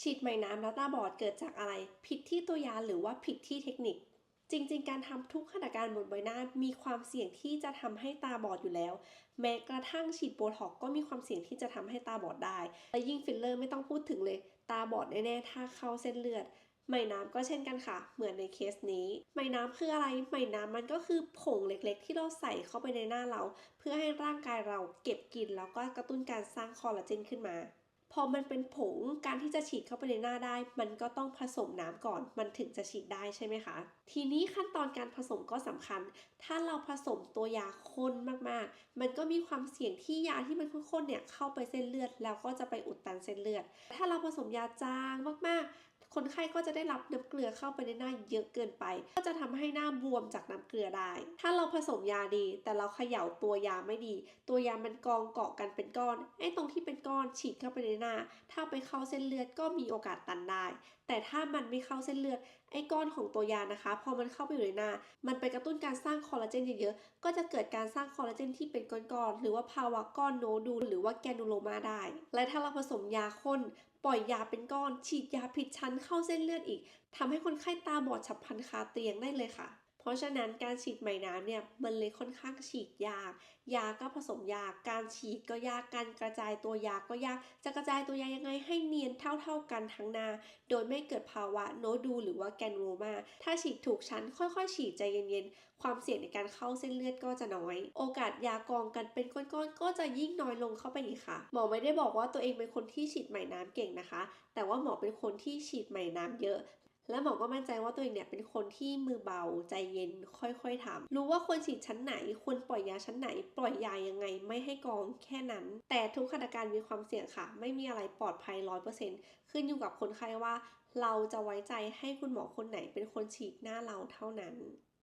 ฉีดไหมน้ำแล้วตาบอดเกิดจากอะไร ผิดที่ตัวยาหรือว่าผิดที่เทคนิค จริง ๆ การทำทุกขณะการบนใบหน้ามีความเสี่ยงที่จะทำให้ตาบอดอยู่แล้ว แม้กระทั่งฉีดโบท็อกก็มีความเสี่ยงที่จะทำให้ตาบอดได้ และยิ่งฟิลเลอร์ไม่ต้องพูดถึงเลย ตาบอดแน่ๆถ้าเข้าเส้นเลือดไหมน้ำก็เช่นกันค่ะ เหมือนในเคสนี้ ไหมน้ำคืออะไร ไหมน้ำมันก็คือผงเล็กๆ ที่เราใส่เข้าไปในหน้าเรา เพื่อให้ร่างกายเราเก็บกินแล้วก็กระตุ้นการสร้างคอลลาเจนขึ้นมา พอมันเป็นผงการที่จะฉีดเข้าไปในหน้าได้ มันก็ต้องผสมน้ำก่อน มันถึงจะฉีดได้ใช่ไหมคะ ทีนี้ขั้นตอนการผสมก็สำคัญ ถ้าเราผสมตัวยาข้นมากๆ มันก็มีความเสี่ยงที่ยาที่มันข้นๆเนี่ยเข้าไปเส้นเลือด แล้วก็จะไปอุดตันเส้นเลือด ถ้าเราผสมยาจางมากๆ คนไข้ก็จะได้รับน้ำเกลือเข้าไปในหน้าเยอะเกินไป ก็จะทำให้หน้าบวมจากน้ำเกลือได้ ถ้าเราผสมยาดี แต่เราเขย่าตัวยาไม่ดี ตัวยามันกองเกาะกันเป็นก้อนไอ้ตรงที่เป็นก้อนฉีดเข้าไปในหน้า ถ้าไปเข้าเส้นเลือดก็มีโอกาสตันได้ แต่ถ้ามันไม่เข้าเส้นเลือดไอ้ก้อนของตัวยานะคะ พอมันเข้าไปอยู่ในหน้า มันไปกระตุ้นการสร้างคอลลาเจนเยอะๆ ก็จะเกิดการสร้างคอลลาเจนที่เป็นก้อนๆ หรือว่าภาวะก้อนโนดูลหรือว่าแกนูโลมาได้ และถ้าเราผสมยาข้นปล่อยยาเป็นก้อน ฉีดยาผิดชั้นเข้าเส้นเลือดอีกทำให้คนไข้ตาบอดฉับพลันคาเตียงได้เลยค่ะ ราะฉะนั้นการฉีดไหมน้ำเนี่ยมันเลยค่อนข้างฉีดยาก ยาก็ผสมยาก การฉีดก็ยาก การกระจายตัวยาก็ยาก จะกระจายตัวยายังไงให้เนียนเท่าๆกันทั้งหน้าโดยไม่เกิดภาวะโนดูหรือว่าแกนโรมา ถ้าฉีดถูกชั้นค่อยๆ ฉีดใจเย็นๆ ความเสี่ยงในการเข้าเส้นเลือดก็จะน้อย โอกาสยากองกันเป็นก้อนๆ ก็จะยิ่งน้อยลงเข้าไปอีกค่ะ หมอไม่ได้บอกว่าตัวเองเป็นคนที่ฉีดไหมน้ำเก่งนะคะ แต่ว่าหมอเป็นคนที่ฉีดไหมน้ำเยอะ และหมอก็มั่นใจว่าตัวเองเนี่ยเป็นคนที่มือเบาใจเย็นค่อยๆทำรู้ว่าควรฉีดชั้นไหนควรปล่อยยาชั้นไหน ปล่อยยายังไงไม่ให้กองแค่นั้น แต่ทุกขณะการมีความเสี่ยงค่ะ ไม่มีอะไรปลอดภัยร้อยเปอร์เซ็นต์ขึ้นอยู่กับคนไข้ว่า เราจะไว้ใจให้คุณหมอคนไหนเป็นคนฉีดหน้าเราเท่านั้น